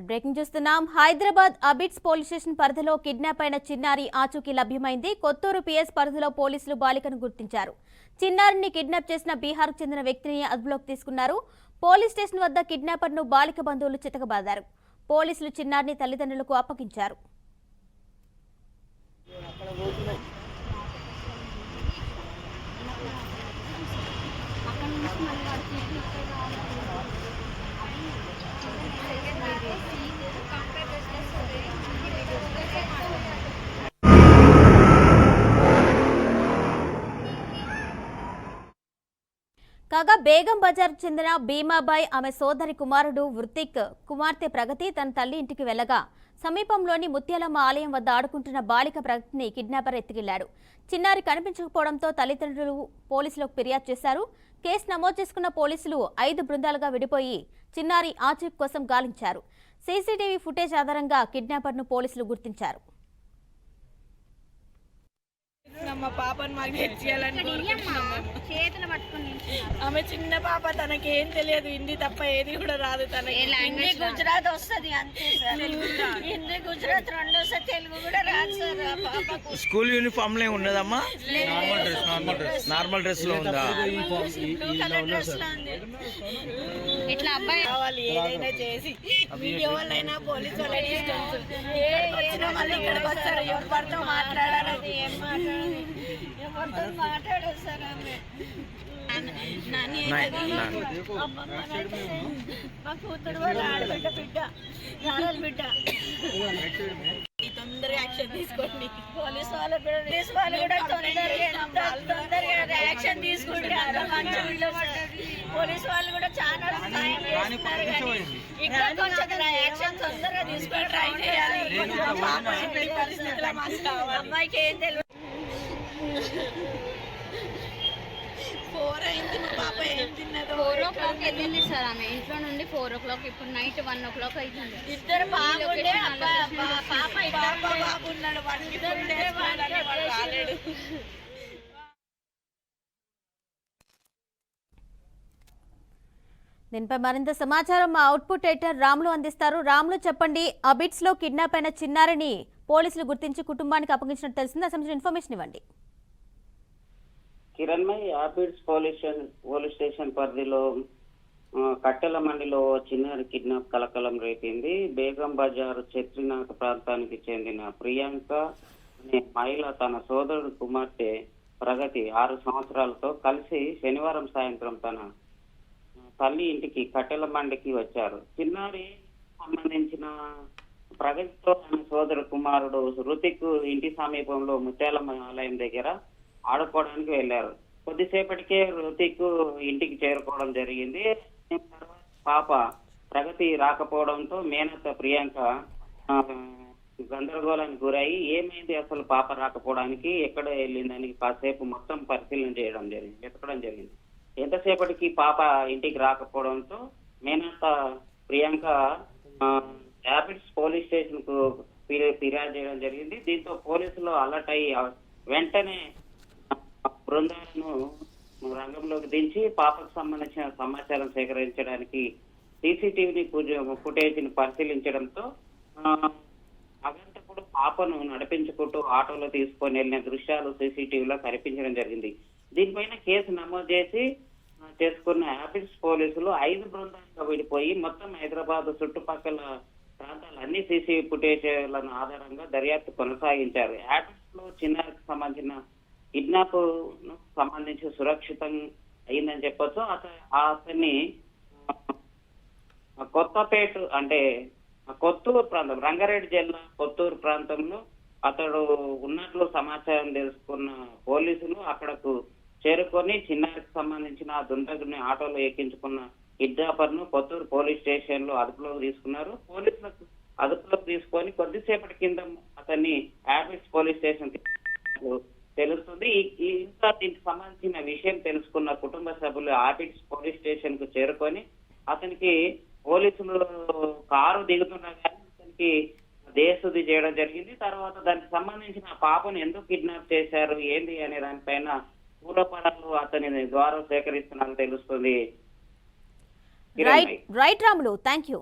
Breaking చూస్తున్నాం. Hyderabad Abids police station పరిధిలో kidnap అయిన చిన్నారి ఆచూకీ లభ్యమైంది. కొత్తూరు పిఎస్ పరిధిలో పోలీసులు బాలికను గుర్తించారు. చిన్నారిని కిడ్నాప్ చేసిన బీహార్కు చెందిన వ్యక్తిని అదుపులోకి తీసుకున్నారు. పోలీస్ స్టేషన్ వద్ద కిడ్నాపర్ను బాలిక బంధువులు చితకబాదారు. పోలీసులు చిన్నారిని తల్లిదండ్రులకు అప్పగించారు. బేగం బజార్ చెందిన భీమాబాయ్ ఆమె సోదరి కుమారుడు వృత్తిక్ కుమార్తె ప్రగతి తన తల్లి ఇంటికి వెళ్ళగా సమీపంలోని ముత్యాలమ్మ ఆలయం వద్ద ఆడుకుంటున్న బాలిక ప్రగతిని కిడ్నాపర్ ఎత్తుకెళ్ళాడు చిన్నారి కనిపించకపోవడంతో తల్లిదండ్రులు పోలీసులకు ఫిర్యాదు చేశారు. కేసు నమోదు చేసుకున్న పోలీసులు ఐదు బృందాలుగా విడిపోయి చిన్నారి ఆచూక్ కోసం గాలించారు. సీసీటీవీ ఫుటేజ్ ఆధారంగా కిడ్నాపర్ను పోలీసులు గుర్తించారు. మా పాపని మాకు. చేతులు పట్టుకుని. ఆమె చిన్న పాప తనకి ఏం తెలియదు. హిందీ తప్ప ఏది కూడా రాదు తనకి. హిందీ గుజరాత్ వస్తది అంతే హిందీ గుజరాత్. రెండు వస్తుంది తెలుగు కూడా రాదు సార్ స్కూల్ యూనిఫామ్లో ఉన్నదమ్మా? Normal dress normal dress normal డ్రెస్లో ఉందా? ఇట్లా అబ్బాయి కావాలి ఏదైనా చేసి. వీడియో వాళ్ళైనా పోలీస్ వాళ్ళ డిస్టెన్స్ వచ్చినా మళ్ళీ ఇక్కడికి వస్తారు ఎవరు పడితే మాట్లాడాలి ఏం మాట్లాడాలి? ఎవరితో మాట్లాడదు సార్ ఆమె. మా కూతురు వాళ్ళ ఆడబిడ్డ బిడ్డ నారల బిడ్డ. ఈ తొందరగా యాక్షన్ తీసుకోండి. పోలీస్ వాళ్ళు కూడా పోలీస్ వాళ్ళు కూడా తొందరగా తొందరగా యాక్షన్ తీసుకుంటే అంత మంచి పోలీస్ వాళ్ళు కూడా చాలా సాయం చేస్తున్నారు కానీ ఇంకా కొంచెం యాక్షన్ తొందరగా తీసుకొని ట్రై చేయాలి. అమ్మాయికి ఏం తెలియదు. ఫోర్ అయింది మా పాప ఏం తిన్నదో ఫోర్ ఓ క్లాక్ వెళ్ళింది సార్ ఆమె? ఇంట్లో నుండి ఫోర్ ఓ క్లాక్ ఇప్పుడు నైట్ వన్ ఓ క్లాక్ అవుతుంది ఇద్దరు బాగుండే పాప ఇద్దరు వాడు రాలేడు. దీనిపై మరింత సమాచారం మా అవుట్పుట్ ఎడిటర్ రాములు అందిస్తారు. రాములు చెప్పండి అబిడ్స్లో కిడ్నాప్ అయిన చిన్నారిని పోలీసులు గుర్తించి కుటుంబానికి అప్పగించినట్టు తెలిసింది. అసలు సంబంధించిన ఇన్ఫర్మేషన్ ఇవ్వండి. Kiranmayi Abids police station police station పరిధిలో కట్టెల మండిలో చిన్నారి కిడ్నాప్ కలకలం రేపింది. బేగం బజార్ చెత్రినాక ప్రాంతానికి చెందిన ప్రియాంక అనే మహిళ తన సోదరుడు కుమార్తె ప్రగతి ఆరు సంవత్సరాలతో కలిసి శనివారం సాయంత్రం తన తల్లి ఇంటికి కట్టెల మండికి వచ్చారు. చిన్నారి సంబంధించిన ప్రగతితో ఆమె సోదరు కుమారుడు రుతిక్ ఇంటి సమీపంలో ముత్యాలమ్మ ఆలయం దగ్గర ఆడుకోవడానికి వెళ్ళారు. కొద్దిసేపటికే హృతిక్ ఇంటికి చేరుకోవడం జరిగింది. తర్వాత పాప ప్రగతి రాకపోవడంతో మేనత్త ప్రియాంక గందరగోళానికి గురై ఏమైంది అసలు పాప రాకపోవడానికి? ఎక్కడ వెళ్ళిందని కాసేపు మొత్తం పరిశీలన చేయడం జరిగింది వెతకడం జరిగింది. ఎంతసేపటికి పాప ఇంటికి రాకపోవడంతో మేనత్త ప్రియాంక ఆ, ర్యాపిడ్స్ పోలీస్ స్టేషన్కు ఫిర్యాదు చేయడం జరిగింది. దీంతో పోలీసులు అలర్ట్ అయ్యి వెంటనే బృందాలను రంగంలోకి దించి పాపకు సంబంధించిన సమాచారం సేకరించడానికి సీసీటీవీని ఫుటేజ్ని పరిశీలించడంతో అగంతకుడు పాపను నడిపించుకుంటూ ఆటోలో తీసుకొని వెళ్ళిన దృశ్యాలు సీసీటీవీలో కనిపించడం జరిగింది. దీనిపైన కేసు నమోదు చేసి చేసుకున్న యాపిల్స్ పోలీసులు ఐదు బృందాలుగా విడిపోయి మొత్తం హైదరాబాద్ చుట్టుపక్కల ప్రాంతాల అన్ని సీసీ ఫుటేజ్లను ఆధారంగా దర్యాప్తు కొనసాగించారు. యాపిల్స్లో చిన్నారికి సంబంధించిన కిడ్నాప్ను సంబంధించి సురక్షితం అయిందని చెప్పొచ్చు. అతన్ని కొత్తపేట అంటే కొత్తూరు ప్రాంతం రంగారెడ్డి జిల్లా కొత్తూరు ప్రాంతంలో అతడు ఉన్నట్లు సమాచారం తెలుసుకున్న పోలీసులు అక్కడకు చేరుకొని చిన్నారికి సంబంధించిన ఆ దుండగుని ఆటోలో ఎక్కించుకున్న కిడ్నాపర్ను కొత్తూరు పోలీస్ స్టేషన్లో అదుపులోకి తీసుకున్నారు. పోలీసులకు అదుపులోకి తీసుకొని కొద్దిసేపటి కింద అతన్ని యాబిట్స్ పోలీస్ స్టేషన్ తెలుస్తుంది. ఇంకా దీనికి సంబంధించిన విషయం తెలుసుకున్న కుటుంబ సభ్యులు ఆపిట్స్ పోలీస్ స్టేషన్కు చేరుకొని అతనికి పోలీసులు కారు దిగుతున్నా కానీ అతనికి దేశుద్ధి చేయడం జరిగింది. తర్వాత దానికి సంబంధించిన పాపను ఎందుకు కిడ్నాప్ చేశారు? ఏంది అనే దానిపైన పూలపడాలు అతని ద్వారా సేకరిస్తున్నట్టు తెలుస్తుంది. Right right Ramulu thank you